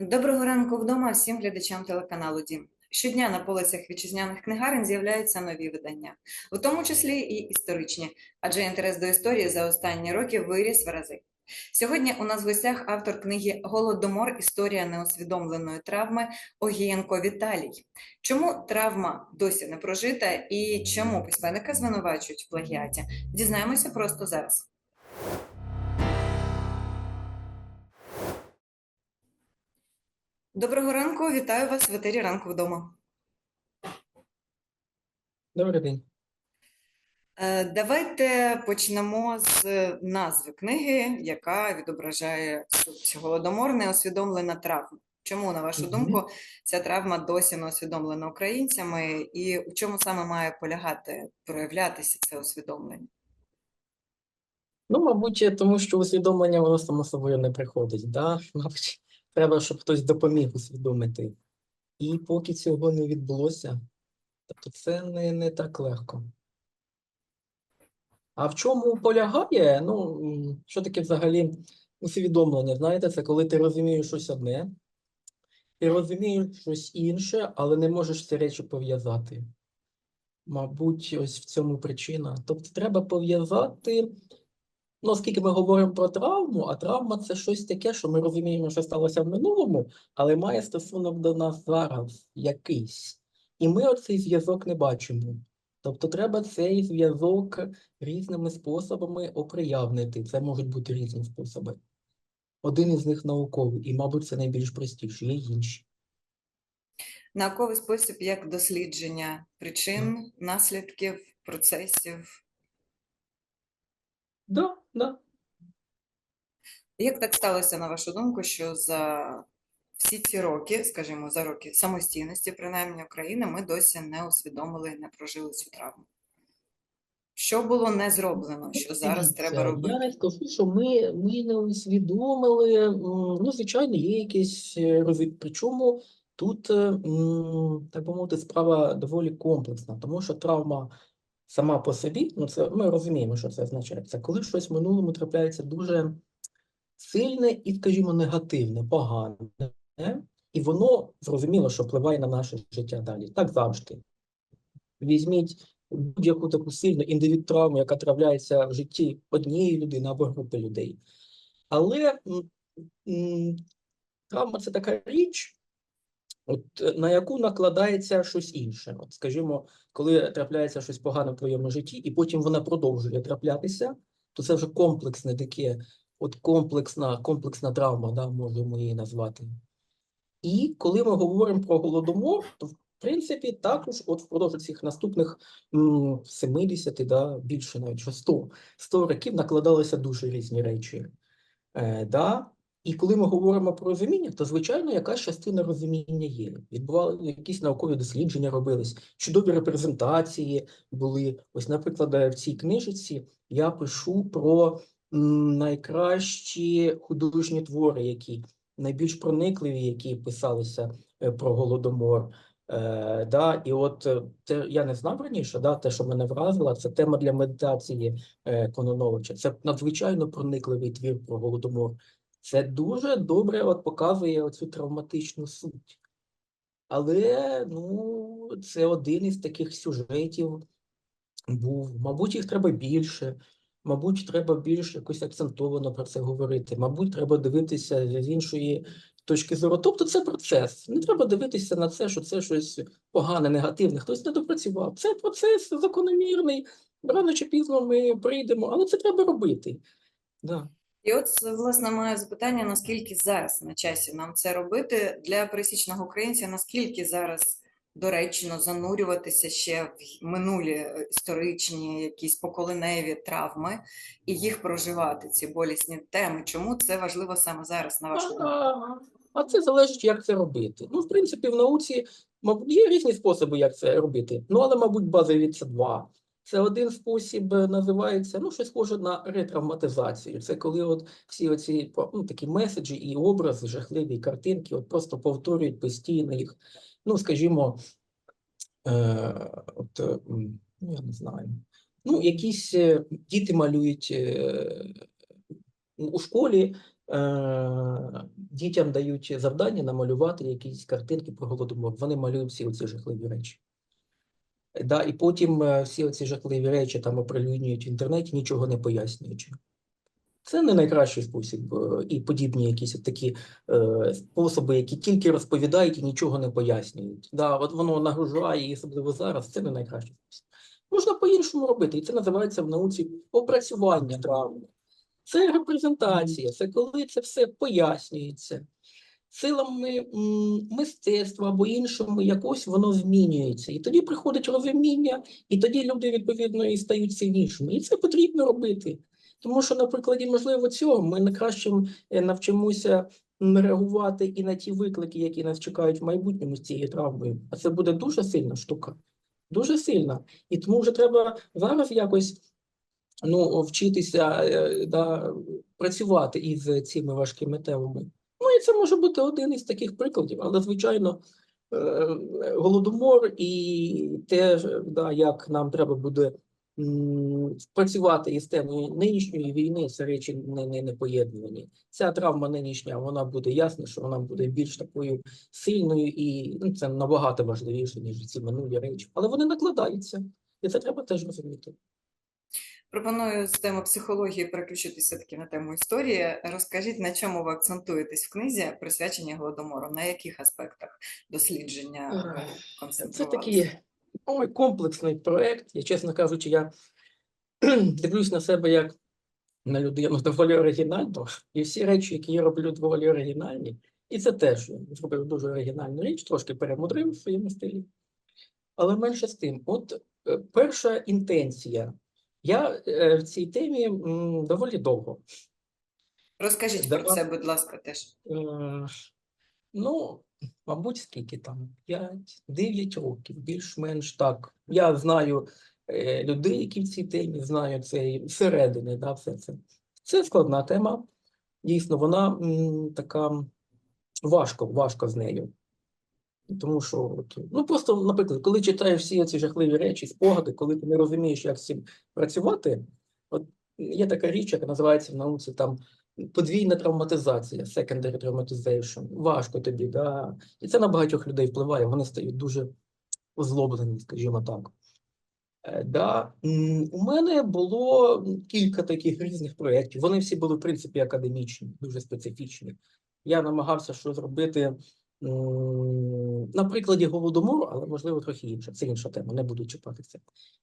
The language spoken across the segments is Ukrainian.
Доброго ранку вдома всім глядачам телеканалу Дім. Щодня на полицях вітчизняних книгарень з'являються нові видання, у тому числі і історичні, адже інтерес до історії за останні роки виріс в рази. Сьогодні у нас в гостях автор книги Голодомор. Історія неусвідомленої травми Огієнко Віталій. Чому травма досі не прожита і чому письменника звинувачують в плагіаті? Дізнаємося просто зараз. Доброго ранку, вітаю вас в етері ранку вдома. Добрий день. Е, Давайте почнемо з назви книги, яка відображає суть голодомор, неосвідомлена травма. Чому, на вашу Мгм. думку, ця травма досі не усвідомлена українцями, і у чому саме має полягати, проявлятися це усвідомлення? Ну, мабуть, тому що усвідомлення воно само собою не приходить. Да? Мабуть, треба, щоб хтось допоміг усвідомити. І поки цього не відбулося, тобто це не, не так легко. А в чому полягає? Ну, що таке взагалі усвідомлення? Знаєте, це коли ти розумієш щось одне, ти розумієш щось інше, але не можеш ці речі пов'язати. Мабуть, ось в цьому причина. Тобто треба пов'язати. Ну, оскільки ми говоримо про травму, а травма це щось таке, що ми розуміємо, що сталося в минулому, але має стосунок до нас зараз якийсь. І ми оцей зв'язок не бачимо. Тобто треба цей зв'язок різними способами оприявнити. Це можуть бути різні способи. Один із них науковий, і, мабуть, це найбільш простіший, є інші. Науковий спосіб як дослідження причин, наслідків, процесів. Да, да. Як так сталося, на вашу думку, що за всі ці роки, скажімо, за роки самостійності, принаймні України, ми досі не усвідомили, і не прожили цю травму? Що було не зроблено, що зараз треба робити? Я не скажу, що ми, ми не усвідомили. Ну, звичайно, є якісь е. Причому тут, е, так би мовити, справа доволі комплексна, тому що травма сама по собі, ну це ми розуміємо, що це означає. Це коли щось в минулому трапляється дуже сильне і, скажімо, негативне, погане, і воно зрозуміло, що впливає на наше життя далі. Так завжди. Візьміть будь-яку таку сильну індивід травму, яка трапляється в житті однієї людини або групи людей. Але м, м, травма це така річ, от, е, на яку накладається щось інше. От, скажімо, коли трапляється щось погане в твоєму житті, і потім вона продовжує траплятися, то це вже комплексне таке, от комплексна, комплексна травма, да, можемо її назвати. І коли ми говоримо про голодомор, то в принципі також от впродовж цих наступних м, 70, да, більше навіть що 100, 100 років накладалися дуже різні речі. Е, да? І коли ми говоримо про розуміння, то звичайно якась частина розуміння є. Відбували якісь наукові дослідження робились, чудові репрезентації були. Ось, наприклад, в цій книжці я пишу про найкращі художні твори, які найбільш проникливі, які писалися е, про голодомор. Е, да, і от е, те, я не знав раніше, да, те, що мене вразило, це тема для медитації е, Кононовича. Це надзвичайно проникливий твір про голодомор. Це дуже добре от, показує оцю травматичну суть. Але ну, це один із таких сюжетів був. Мабуть, їх треба більше. Мабуть, треба більш якось акцентовано про це говорити. Мабуть, треба дивитися з іншої точки зору. Тобто це процес. Не треба дивитися на це, що це щось погане, негативне. Хтось не допрацював. Це процес закономірний. Рано чи пізно ми прийдемо, але це треба робити. Да. І от, власне, моє запитання, наскільки зараз на часі нам це робити для пересічного українця, наскільки зараз доречно занурюватися ще в минулі е, історичні якісь поколеневі травми і їх проживати, ці болісні теми. Чому це важливо саме зараз, на вашу думку? А, це залежить, як це робити. Ну, в принципі, в науці мабуть, є різні способи, як це робити. Ну, але, мабуть, базові це два. Це один спосіб е, називається, ну, щось схоже на ретравматизацію. Це коли от всі оці ну, такі меседжі і образи, жахливі картинки, от просто повторюють постійно їх. Ну, скажімо, е, от, е, ну, я не знаю. Ну, якісь е, діти малюють е, у школі дітям дають завдання намалювати якісь картинки про голодомор. Вони малюють всі оці жахливі речі. Да, і потім е, всі оці жахливі речі там оприлюднюють в інтернеті, нічого не пояснюючи. Це не найкращий спосіб, е, і подібні якісь такі е, способи, які тільки розповідають і нічого не пояснюють. Да, от воно нагружає, і особливо зараз, це не найкращий спосіб. Можна по-іншому робити, і це називається в науці опрацювання травми. Це репрезентація, це коли це все пояснюється. Силами мистецтва або іншими якось воно змінюється. І тоді приходить розуміння, і тоді люди відповідно і стають сильнішими. І це потрібно робити. Тому що на прикладі, можливо, цього ми найкращим е, навчимося реагувати і на ті виклики, які нас чекають в майбутньому з цією травмою. А це буде дуже сильна штука. Дуже сильна. І тому вже треба зараз якось ну, вчитися е, да, працювати із цими важкими темами. І це може бути один із таких прикладів, але звичайно, е, голодомор і те, да, як нам треба буде м, працювати із темою нинішньої війни, це речі не, не, не поєднувані. Ця травма нинішня, вона буде ясно, що вона буде більш такою сильною, і ну, це набагато важливіше, ніж ці минулі речі. Але вони накладаються, і це треба теж розуміти. Пропоную з теми психології переключитися таки на тему історії. Розкажіть, на чому ви акцентуєтесь в книзі присвячені голодомору? На яких аспектах дослідження ви Це такий комплексний проект. Я, чесно кажучи, я дивлюсь на себе як на людину доволі оригінальну, і всі речі, які я роблю, доволі оригінальні. І це теж я зробив дуже оригінальну річ, трошки перемудрив в своєму стилі. Але менше з тим, от е, перша інтенція. Я е, в цій темі доволі довго. Розкажіть Да. про це, будь ласка, теж. Е, Ну, мабуть, скільки там? 5-9 років, більш-менш так. Я знаю е, людей, які в цій темі, знаю це всередини, да, все це. Це складна тема. Дійсно, вона така важко, важко з нею. Тому що, от, ну просто, наприклад, коли читаєш всі ці жахливі речі, спогади, коли ти не розумієш, як з цим працювати, от є така річ, яка називається в науці там подвійна травматизація, secondary traumatization. Важко тобі, да. І це на багатьох людей впливає, вони стають дуже озлоблені, скажімо так. Е, Да. У мене було кілька таких різних проєктів. Вони всі були, в принципі, академічні, дуже специфічні. Я намагався що зробити на прикладі голодомору, але можливо трохи інше. Це інша тема, не буду чіпати це.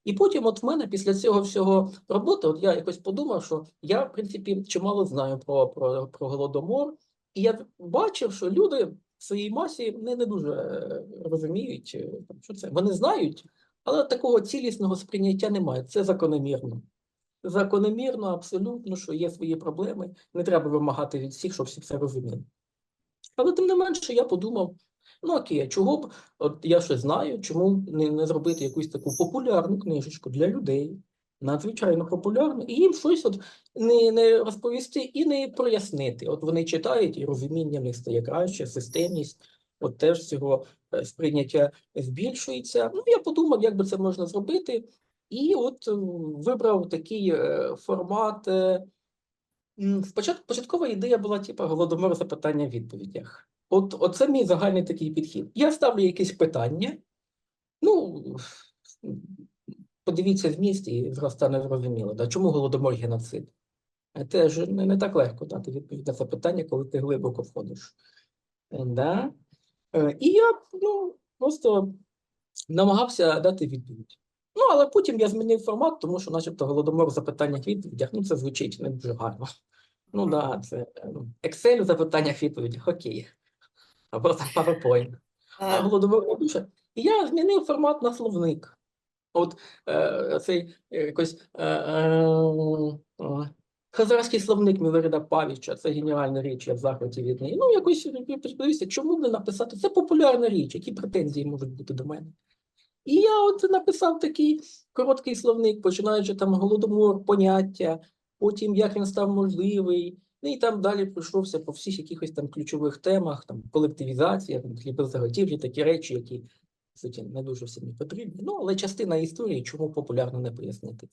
І потім, от в мене після цього всього роботи, от я якось подумав, що я, в принципі, чимало знаю про, про, про голодомор, і я бачив, що люди в своїй масі не, не дуже е, розуміють, е, що це. Вони знають, але такого цілісного сприйняття немає. Це закономірно. Закономірно, абсолютно, що є свої проблеми. Не треба вимагати від всіх, щоб всі це розуміли. Але тим не менше, я подумав: ну окей, чого б, от я щось знаю, чому не, не зробити якусь таку популярну книжечку для людей, надзвичайно популярну, і їм щось от не, не розповісти і не прояснити. От вони читають, і розуміння в них стає краще, системність, от теж цього е, сприйняття збільшується. Ну, я подумав, як би це можна зробити, і от е, вибрав такий е, формат. Спочатку початкова ідея була типу голодомор запитання в відповідях. От оце мій загальний такий підхід. Я ставлю якесь питання. Ну подивіться зміст і зразу стане зрозуміло, да, чому голодомор геноцид? Теж не, не так легко дати відповідь на це питання, коли ти глибоко входиш. Да? Е, І я ну, просто намагався дати відповідь. Ну, але потім я змінив формат, тому що, начебто, голодомор в запитаннях відповідях, ну, це звучить не дуже гарно. Ну, Мгм. да, це е, ну, Excel в запитаннях відповідях, окей. Або там PowerPoint. А голодомор не дуже. І я змінив формат на словник. От е, цей е, якось е, е, Хазарський словник Мілорида Павіча, це геніальна річ, я в захваті від неї. Ну, якось я подивився, чому не написати? Це популярна річ, які претензії можуть бути до мене. І я от написав такий короткий словник, починаючи там голодомор, поняття, потім як він став можливий. Ну і там далі пройшовся по всіх якихось там ключових темах, там колективізація, там хлібозаготівлі, такі речі, які суті не дуже всім потрібні. Ну, але частина історії, чому популярно не пояснити.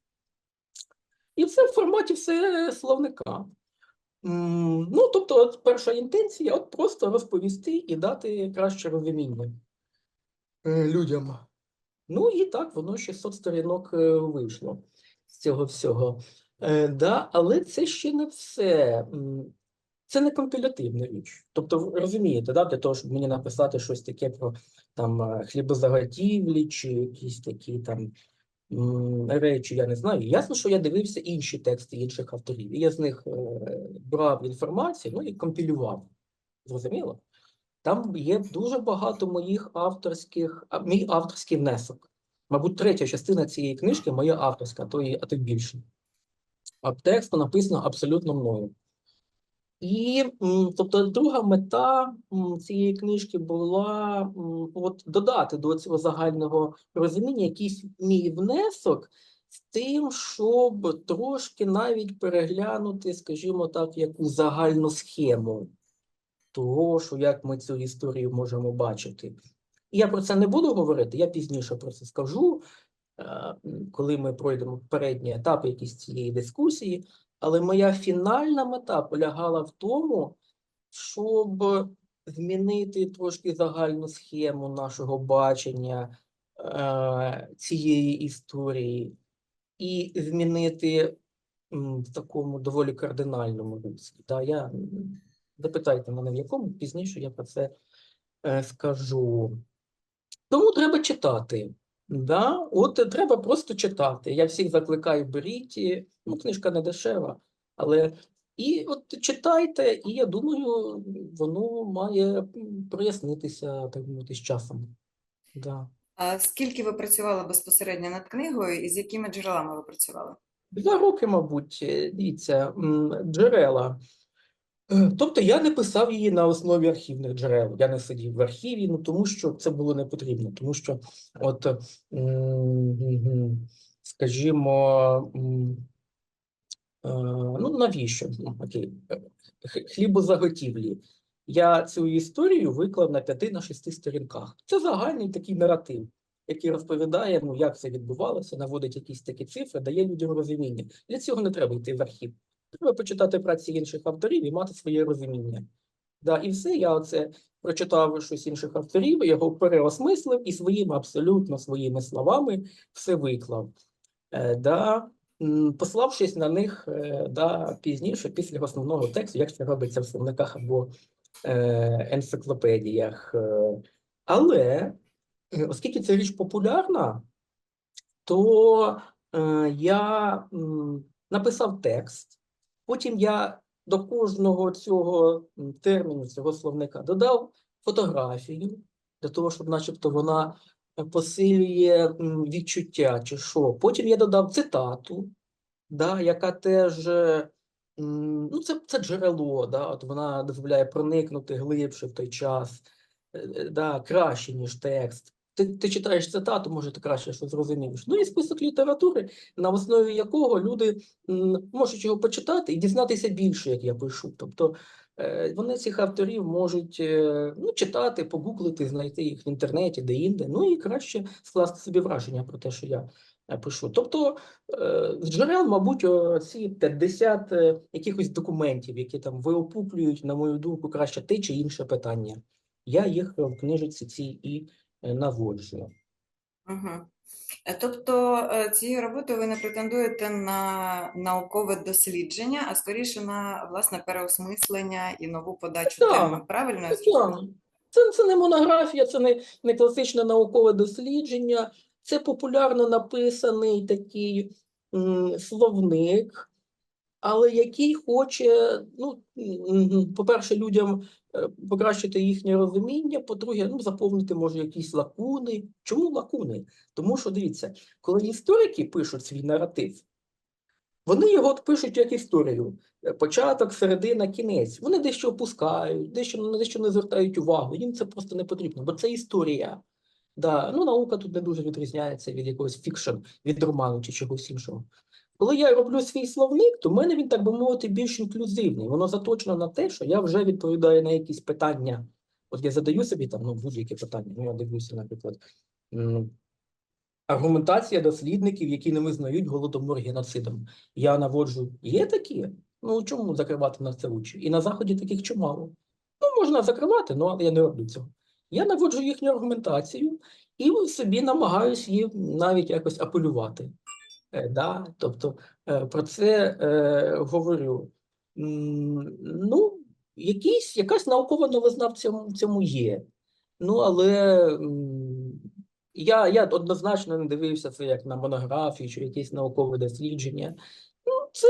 І все в форматі все словника. Ну, тобто, от перша інтенція от просто розповісти і дати краще розуміння е, людям. Ну і так, воно 600 сторінок е, вийшло з цього всього. Е, да, але це ще не все. Це не компілятивна річ. Тобто, ви розумієте, да, для того, щоб мені написати щось таке про там е, хлібозаготівлі чи якісь такі там речі, я не знаю. Ясно, що я дивився інші тексти інших авторів. І я з них е, брав інформацію, ну і компілював. Зрозуміло? Там є дуже багато моїх авторських, мій авторський внесок. Мабуть, третя частина цієї книжки моя авторська, а то і, а то більше. А текст написано абсолютно мною. І тобто друга мета цієї книжки була от, додати до цього загального розуміння якийсь мій внесок з тим, щоб трошки навіть переглянути, скажімо так, яку загальну схему того, що як ми цю історію можемо бачити. І я про це не буду говорити, я пізніше про це скажу, е, коли ми пройдемо передні етапи якісь цієї дискусії. Але моя фінальна мета полягала в тому, щоб змінити трошки загальну схему нашого бачення е, цієї історії і змінити в такому доволі кардинальному руслі. Да, я, запитайте мене, в якому пізніше я про це е, скажу. Тому треба читати. Да? От треба просто читати. Я всіх закликаю, беріть. Ну, книжка не дешева, але і от читайте, і я думаю, воно має прояснитися, так мовити, з часом. Да. А скільки ви працювали безпосередньо над книгою і з якими джерелами ви працювали? Два роки, мабуть, дивіться, джерела. Е, Тобто я не писав її на основі архівних джерел. Я не сидів в архіві, ну тому що це було не потрібно. Тому що, от, скажімо, е, ну навіщо? Ну, окей, хлібозаготівлі. Я цю історію виклав на п'яти на шести сторінках. Це загальний такий наратив, який розповідає, ну як це відбувалося, наводить якісь такі цифри, дає людям розуміння. Для цього не треба йти в архів. Треба почитати праці інших авторів і мати своє розуміння. Да, і все, я оце прочитав щось інших авторів, його переосмислив і своїми абсолютно своїми словами все виклав. Е, да, пославшись на них е, да, пізніше, після основного тексту, як це робиться в словниках або е, енциклопедіях. Е, Але е, оскільки ця річ популярна, то е, я м, написав текст, потім я до кожного цього терміну, цього словника додав фотографію, для того, щоб начебто вона посилює відчуття чи що. Потім я додав цитату, да, яка теж ну, це, це джерело, да, от вона дозволяє проникнути глибше в той час, е, е, да, краще, ніж текст. Ти, ти читаєш цитату, може, ти краще що зрозумієш. Ну і список літератури, на основі якого люди можуть його почитати і дізнатися більше, як я пишу. Тобто е, вони цих авторів можуть е, ну, читати, погуглити, знайти їх в інтернеті, де-інде, ну і краще скласти собі враження про те, що я е, пишу. Тобто з джерел, мабуть, ці 50 е, якихось документів, які там виопуклюють, на мою думку, краще те чи інше питання. Я їх в книжці цій і наводжу. Угу. Тобто е, цією роботою ви не претендуєте на наукове дослідження, а скоріше на власне переосмислення і нову подачу Так, теми. Правильно я Це, це, не монографія, це не, не класичне наукове дослідження, це популярно написаний такий м, словник, але який хоче, ну, по-перше, людям е, покращити їхнє розуміння, по-друге, ну, заповнити, може, якісь лакуни. Чому лакуни? Тому що, дивіться, коли історики пишуть свій наратив, вони його от пишуть як історію. Е, Початок, середина, кінець. Вони дещо опускають, дещо дещо не звертають увагу. Їм це просто не потрібно, бо це історія. Да, ну, наука тут не дуже відрізняється від якогось фікшн, від роману чи чогось іншого. Коли я роблю свій словник, то в мене він, так би мовити, більш інклюзивний. Воно заточено на те, що я вже відповідаю на якісь питання. От я задаю собі там ну, будь-які питання. Ну, я дивлюся, наприклад, аргументація дослідників, які не визнають голодомор геноцидом. Я наводжу, є такі? Ну чому закривати на це очі? І на заході таких чимало. Ну, можна закривати, ну, але я не роблю цього. Я наводжу їхню аргументацію і собі намагаюся її навіть якось апелювати. Е, да? Тобто е, про це е, говорю. Ну, якісь, якась наукова новизна в цьому, в цьому є. Ну, але я, я однозначно не дивився це як на монографію чи якесь наукове дослідження. Ну, це,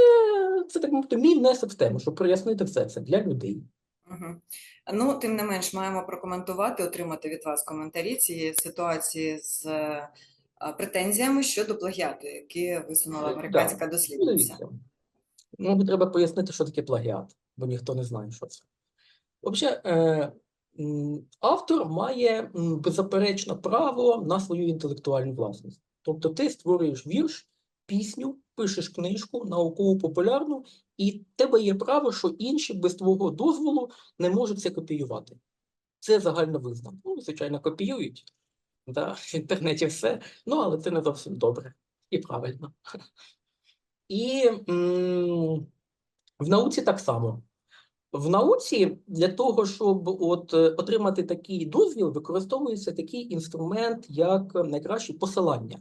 це так мовити, мій внесок в тему, щоб прояснити все це для людей. Мгм. Ну, тим не менш, маємо прокоментувати, отримати від вас коментарі цієї ситуації з претензіями щодо плагіату, які висунула Е, американська Ну, дослідниця. дивіться. Ну, треба пояснити, що таке плагіат, бо ніхто не знає, що це. Взагалі, е, автор має м, беззаперечне право на свою інтелектуальну власність. Тобто ти створюєш вірш, пісню, пишеш книжку, наукову популярну, і тебе є право, що інші без твого дозволу не можуть це копіювати. Це загально визнано. Ну, звичайно, копіюють. Да, в інтернеті все, ну, але це не зовсім добре і правильно. І м, в науці так само. В науці для того, щоб от, е, отримати такий дозвіл, використовується такий інструмент, як найкраще посилання.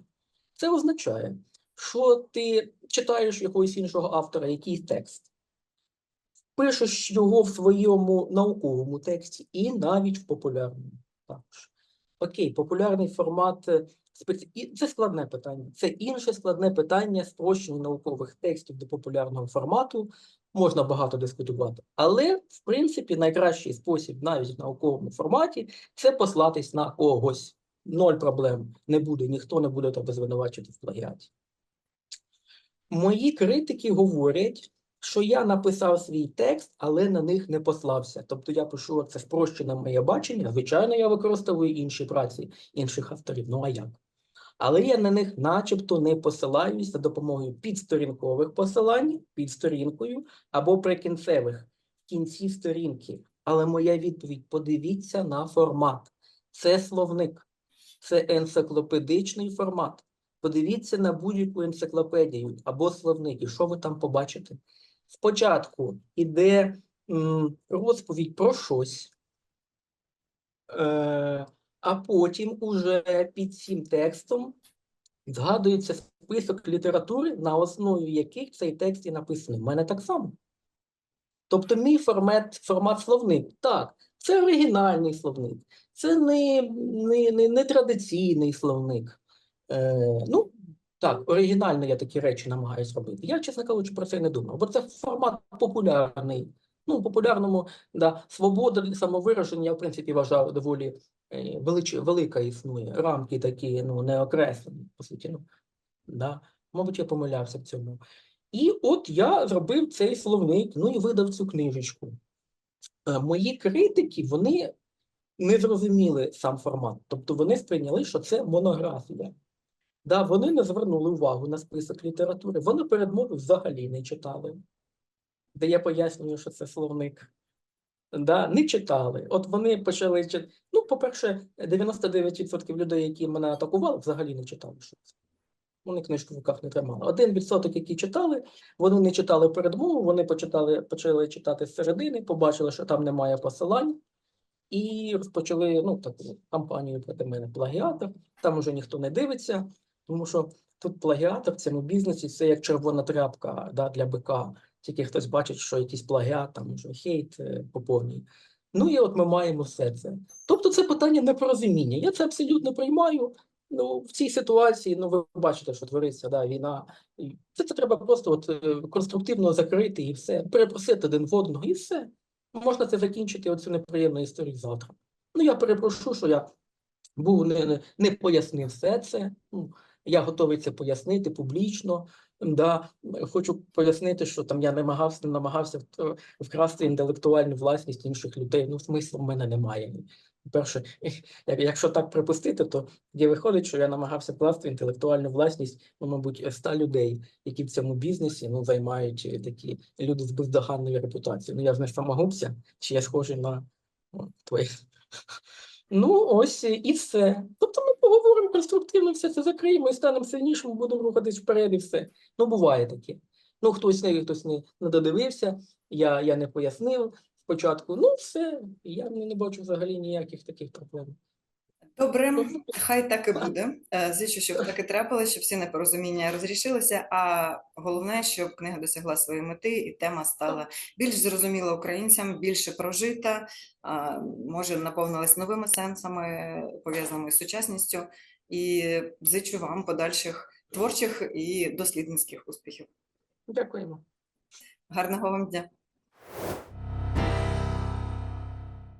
Це означає, що ти читаєш якогось іншого автора якийсь текст, пишеш його в своєму науковому тексті і навіть в популярному також. Окей, популярний формат е, спеці... це складне питання. Це інше складне питання спрощення наукових текстів до популярного формату. Можна багато дискутувати, але в принципі найкращий спосіб навіть в науковому форматі це послатись на когось. Ноль проблем не буде, ніхто не буде тебе звинувачувати в плагіаті. Мої критики говорять, що я написав свій текст, але на них не послався. Тобто я пишу це спрощене моє бачення. Звичайно, я використовую інші праці інших авторів. Ну а як? Але я на них начебто не посилаюсь за допомогою підсторінкових посилань під сторінкою або прикінцевих в кінці сторінки. Але моя відповідь: подивіться на формат. Це словник, це енциклопедичний формат. Подивіться на будь-яку енциклопедію або словник, і що ви там побачите. Спочатку іде розповідь про щось, е, а потім уже під цим текстом згадується список літератури, на основі яких цей текст і написаний. У мене так само. Тобто мій формат, формат словник. Так, це оригінальний словник, це не, не, не, не традиційний словник. Е, ну, так, оригінально я такі речі намагаюся робити. Я, чесно кажучи, про це не думав, бо це формат популярний. Ну, популярному да, свобода самовираження, я, в принципі, вважаю, доволі е, велич, велика існує. Рамки такі, ну, не окреслені, по суті. Ну, да. Мабуть, я помилявся в цьому. І от я зробив цей словник, ну і видав цю книжечку. Е, Мої критики, вони не зрозуміли сам формат. Тобто вони сприйняли, що це монографія. Да, вони не звернули увагу на список літератури, вони передмови взагалі не читали, де я пояснюю, що це словник. Да, не читали. От вони почали читати. Ну, по-перше, 99% людей, які мене атакували, взагалі не читали. Що це. Вони книжку в руках не тримали. Один відсоток, які читали, вони не читали передмову, вони почитали, почали читати з середини, побачили, що там немає посилань, і розпочали ну, таку кампанію проти мене плагіатор. Там уже ніхто не дивиться, тому що тут плагіатор в цьому бізнесі це як червона тряпка да, для бика. Тільки хтось бачить, що якийсь плагіат, там уже хейт е, по повній. Ну і от ми маємо все це. Тобто це питання непорозуміння. Я це абсолютно приймаю. Ну, в цій ситуації, ну ви бачите, що твориться, да, війна. Це, це треба просто от, е, конструктивно закрити і все, перепросити один в одного, і все. Можна це закінчити оцю неприємну історію завтра. Ну, я перепрошу, що я був не, не, не пояснив все це. Ну, я готовий це пояснити публічно. Да. Хочу пояснити, що там я намагався, не намагався вкрасти інтелектуальну власність інших людей. Ну, смислу в мене немає. Перше, якщо так припустити, то тоді виходить, що я намагався вкласти інтелектуальну власність, ну, мабуть, ста людей, які в цьому бізнесі ну, займають е, такі люди з бездоганною репутацією. Ну, я ж не самогубця, чи я схожий на твоїх. Ну, ось е, і все. Тобто ми поговоримо конструктивно, все це закриємо і станемо сильнішими, будемо рухатись вперед і все. Ну, буває таке. Ну, хтось не, хтось не, не додивився, я, я не пояснив спочатку. Ну, все, я не, бачу взагалі ніяких таких проблем. Добре, хай так і буде. Е, Зичу, щоб так і трапилося, щоб всі непорозуміння розрішилися. А головне, щоб книга досягла своєї мети, і тема стала більш зрозуміла українцям, більше прожита, може наповнилась новими сенсами, пов'язаними з сучасністю. І зичу вам подальших творчих і дослідницьких успіхів. Дякуємо. Гарного вам дня!